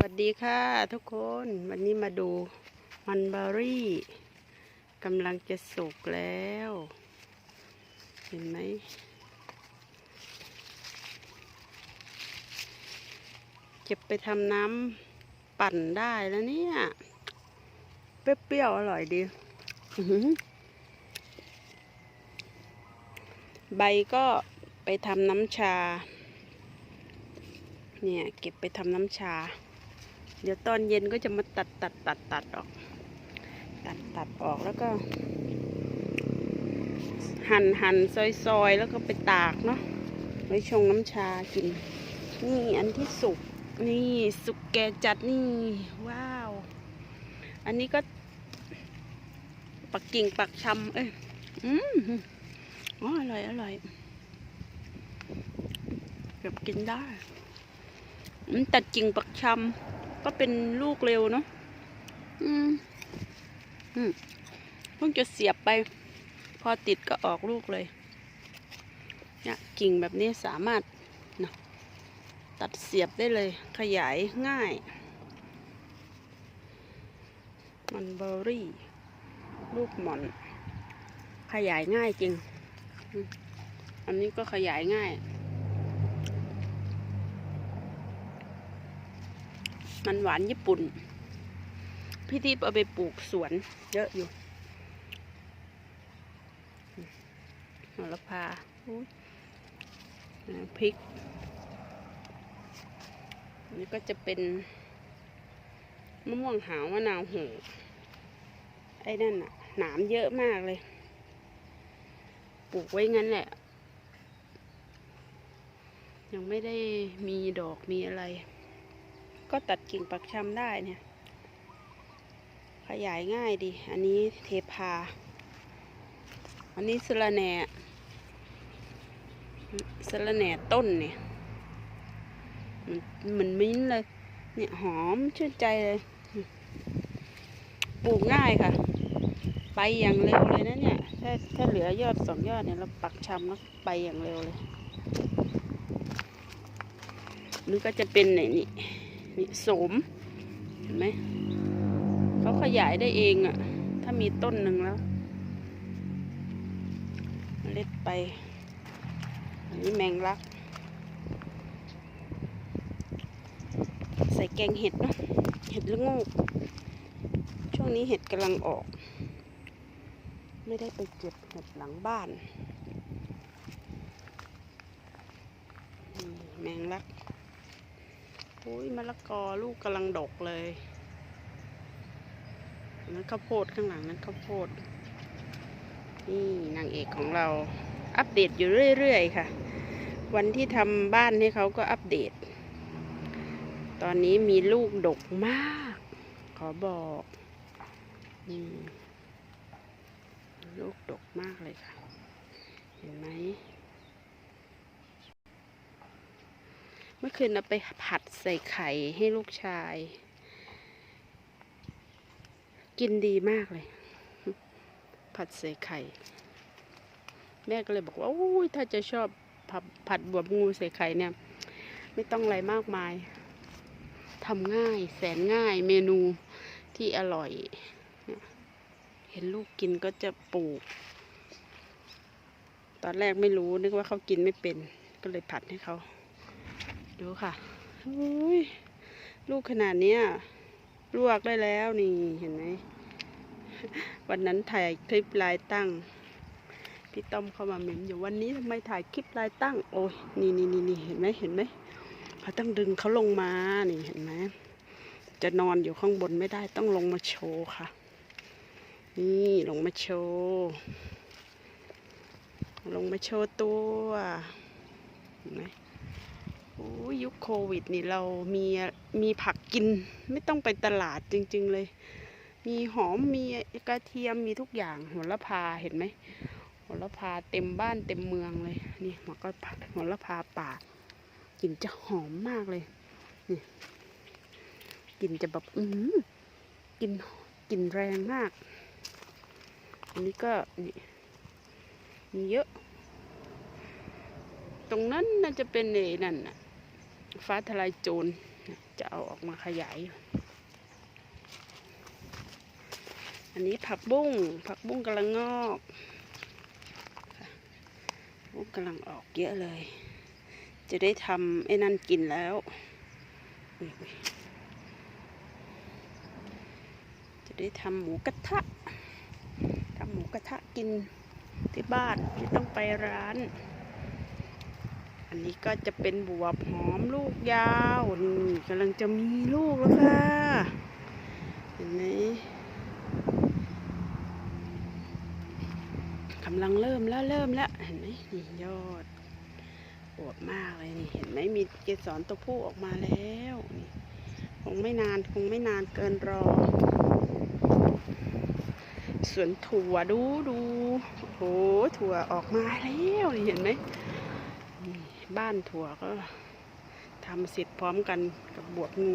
วัสดีค่ะทุกคนวันนี้มาดูมันเบอรี่กำลังจะสุกแล้ว เห็นไหมเก็บไปทำน้ำปั่นได้แล้วเนี่ย เปรี้ยวๆอร่อยดี ใบก็ไปทำน้ำชา เนี่ย เก็บไปทำน้ำชา เดี๋ยวตอนเย็นก็จะมาตัดตัดตัดตัดออก ตัดตัดออกแล้วก็ หั่นหั่นซอยซอยแล้วก็ไปตากเนาะไว้ชงน้ำชากิน นี่อันที่สุก นี่สุกแกจัดนี่ ว้าว อันนี้ก็ ปักกิ่งปักชำเอ้ยอืมอ๋ออร่อยอร่อยเกือบกินได้อืมตัดกิ่งปักชำ ก็เป็นลูกเร็วเนาะอืมอืมเพิ่งจะเสียบไป พอติดก็ออกลูกเลยเนี่ยกิ่งแบบนี้สามารถเนาะตัดเสียบได้เลย ขยายง่าย มันเบอร์รี่ ลูกหม่อน ขยายง่ายจริงอืมอันนี้ก็ขยายง่าย มันหวานญี่ปุ่น พี่ทิพย์เอาไปปลูกสวน เยอะอยู่หอละพาพริกนนี้ก็จะเป็นมะม่วงหาวมะนาวโหไอ้นั่นน่ะ หนามเยอะมากเลย ปลูกไว้งั้นแหละ ยังไม่ได้มีดอกมีอะไร ก็ตัดกิ่งปักชำได้เนี่ย ขยายง่ายดี อันนี้เทพา อันนี้สะระแหน่สะระแหน่ต้นเนี่ย มันเหมือนมิ้นเลย เนี่ยหอมชื่นใจเลย ปลูกง่ายค่ะ ไปอย่างเร็วเลยนะเนี่ย ถ้าถ้าเหลือยอดสองยอดเนี่ยเราปักชำแล้วไปอย่างเร็วเลยนี่ก็จะเป็นไหนนี่ นี่โสมเห็นไหมเขาขยายได้เองอะ่ะ ถ้ามีต้นหนึ่งแล้วเมล็ดไป อันนี้แมงลัก ใส่แกงเห็ดเนาะเห็ดละโงกช่วงนี้เห็ดกำลังออก ไม่ได้ไปเก็บเห็ดหลังบ้านอืมแมงลัก อุ้ยมะละกอลูกกำลังดกเลยนั้นข้าวโพดข้างหลังนั้นข้าวโพด นี่นางเอกของเราอัปเดตอยู่เรื่อยๆค่ะ วันที่ทำบ้านให้เขาก็อัปเดต ตอนนี้มีลูกดกมาก ขอบอกนี่ลูกดกมากเลยค่ะ เห็นไหม เมื่อ คืนเอาไปผัดใส่ไข่ให้ลูกชาย กินดีมากเลย ผัดใส่ไข่ แม่ก็เลยบอกว่าโอ้ยถ้าจะชอบผัดผัดบวบงูใส่ไข่เนี่ย ไม่ต้องอะไรมากมายทำง่ายแสนง่ายเมนูที่อร่อยเนี่ยเห็นลูกกินก็จะปลูก ตอนแรกไม่รู้นึกว่าเขากินไม่เป็น ก็เลยผัดให้เขา ดูค่ะลูกขนาดนี้ลวกได้แล้วนี่เห็นไหมวันนั้นถ่ายคลิปลายตั้ง พี่ต้อมเข้ามาเมมอยู่วันนี้ทำไมถ่ายคลิปลายตั้ง โอ้ยนี่นี่นี่นี่เห็นไหมเห็นไหมเขาต้องดึงเขาลงมานี่เห็นไหมจะนอนอยู่ข้างบนไม่ได้ต้องลงมาโชว์ค่ะ นี่ลงมาโชว์ลงมาโชว์ตัวเห็นไหม โอ้ยุคโควิดนี่เรามีมีผักกินไม่ต้องไปตลาดจริง ๆ เลย มีหอมมีกระเทียมมีทุกอย่างหัวละพาเห็นไหมหัวละพาเต็มบ้านเต็มเมืองเลยนี่มันก็หัวละพาป่ากลิ่นจะหอมมากเลยนี่กลิ่นจะแบบอืมกลิ่นกลิ่นแรงมาก อันนี้ก็นี่มีเยอะ ตรงนั้นน่าจะเป็นเอนั่นน่ะ ฟ้าทลายโจรจะเอาออกมาขยาย อันนี้ผักบุ้งผักบุ้งกำลังงอกบุ้งกำลังออกเยอะเลย จะได้ทำไอ้นั่นกินแล้วจะได้ทำหมูกระทะทำหมูกระทะกินที่บ้านไม่ต้องไปร้าน อันนี้ก็จะเป็นบวบหอมลูกยาวนี่กำลังจะมีลูกแล้วค่ะ เห็นไหมกำลังเริ่มแล้วเริ่มแล้วเห็นไหมนี่ยอดอวบมากเลยนี่เห็นไหมมีเกสรตัวผู้ออกมาแล้วนี่คงไม่นานคงไม่นานเกินรอสวนถั่วดูดูโอ้ถั่วออกมาแล้วเห็นไหม บ้านถั่วก็ทำเสร็จพร้อมกันกับบวบงู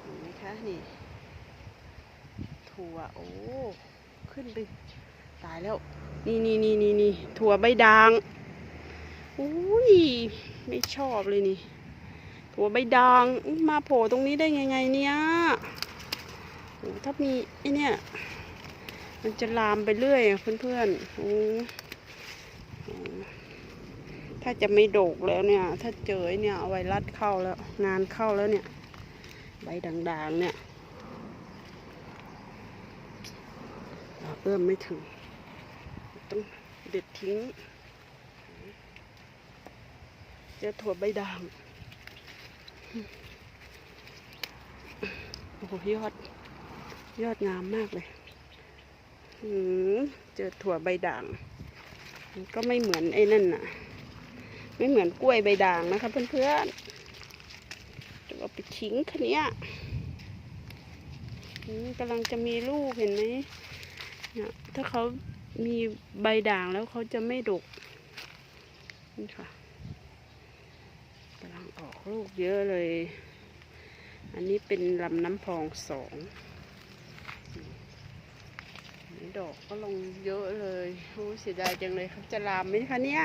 เห็นไหมคะนี่ ถั่วโอ้ขึ้นไปตายแล้ว นี่นี่นี่นี่นี่ถั่วใบด่างอุ้ยไม่ชอบเลยนี่ ถั่วใบด่างมาโผล่ตรงนี้ได้ยังไงเนี่ยโอ้ถ้ามีไอเนี่ยมันจะลามไปเรื่อยเพื่อนๆโอ้ ถ้าจะไม่โดกแล้วเนี่ย ถ้าเจอเนี่ยไวรัสเข้าแล้ว งานเข้าแล้วเนี่ย ใบด่างๆเนี่ยเอื้อมไม่ถึง ต้องเด็ดทิ้งเจอถั่วใบด่าง โอ้โหยอด ยอดงามมากเลยเจอถั่วใบด่าง ก็ไม่เหมือนไอ้นั่นน่ะ ไม่เหมือนกล้วยใบด่างนะคะเพื่อนๆจะเอาไปทิ้งคันนี้ยกำลังจะมีลูกเห็นไหมเนี่ยถ้าเขามีใบด่างแล้วเขาจะไม่ดกนี่ค่ะกำลังออกลูกเยอะเลย อันนี้เป็นลำน้ำพองสองดอกก็ลงเยอะเลยโอ้เสียดายจังเลยเขาจะลามไหมคะเนี่ย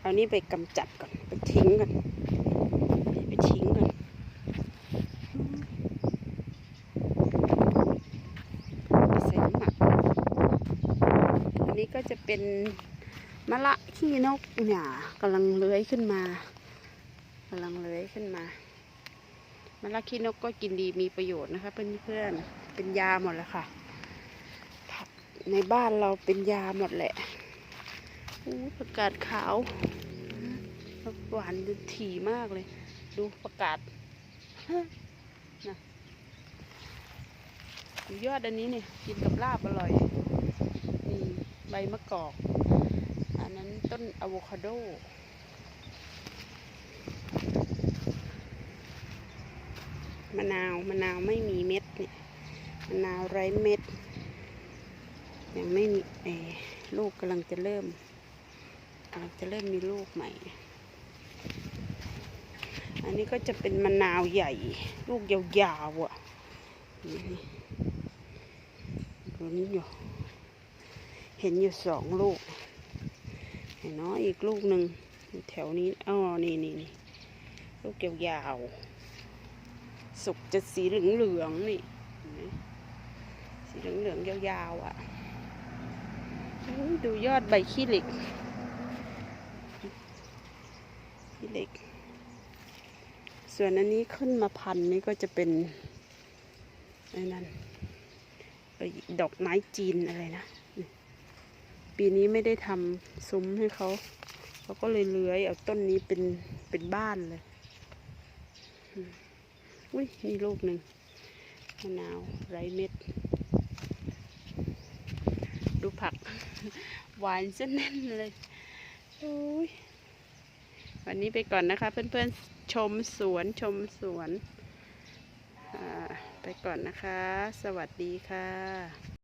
เอานี่ไปกำจัดก่อน ไปทิ้งก่อนไปทิ้งก่อนใส่น้ำหมักอันนี้ก็จะเป็นมะละขี้นกเนี่ยกำลังเลื้อยขึ้นมากำลังเลื้อยขึ้นมา มะละขี้นกก็กินดีมีประโยชน์นะคะเพื่อนๆเป็นยาหมดแล้วค่ะ ผักในบ้านเราเป็นยาหมดแหละอู้ประกาศขาวหวานดูถี่มากเลย ดูประกาศนะยอดอันนี้เนี่ยกินกับลาบอร่อยนี่ใบมะกอก อันนั้นต้นอะโวคาโด มะนาวมะนาวไม่มีเม็ดเนี่ยมะนาวไร้เม็ด ยังไม่มีเออลูกกำลังจะเริ่มกำลังจะเริ่มมีลูกใหม่ อันนี้ก็จะเป็นมะนาวใหญ่ ลูกยาวๆอะนี่ลุ้นอยู่เห็นอยู่สองลูกเห็นเนาะอีกลูกหนึ่งแถวนี้อ๋อนี่นี่นี่ลูกยาวๆ สุกจะสีเหลืองๆนี่เห็นไหมสีเหลืองๆยาวๆอะดูยอดใบขี้เหล็กขี้เหล็ก ส่วนอันนี้ขึ้นมาพันนี่ก็จะเป็นไอ้นั่นดอกไม้จีนอะไรนะ ปีนี้ไม่ได้ทำซุ้มให้เขา เขาก็เลยเลื้อยเอาต้นนี้เป็นเป็นบ้านเลย อุ้ยนี่ลูกหนึ่งมะนาวไรเม็ด ดูผัก หวานเส้นแน่นเลยอุ้ยวันนี้ไปก่อนนะคะ เพื่อนๆชมสวนชมสวน ไปก่อนนะคะ สวัสดีค่ะ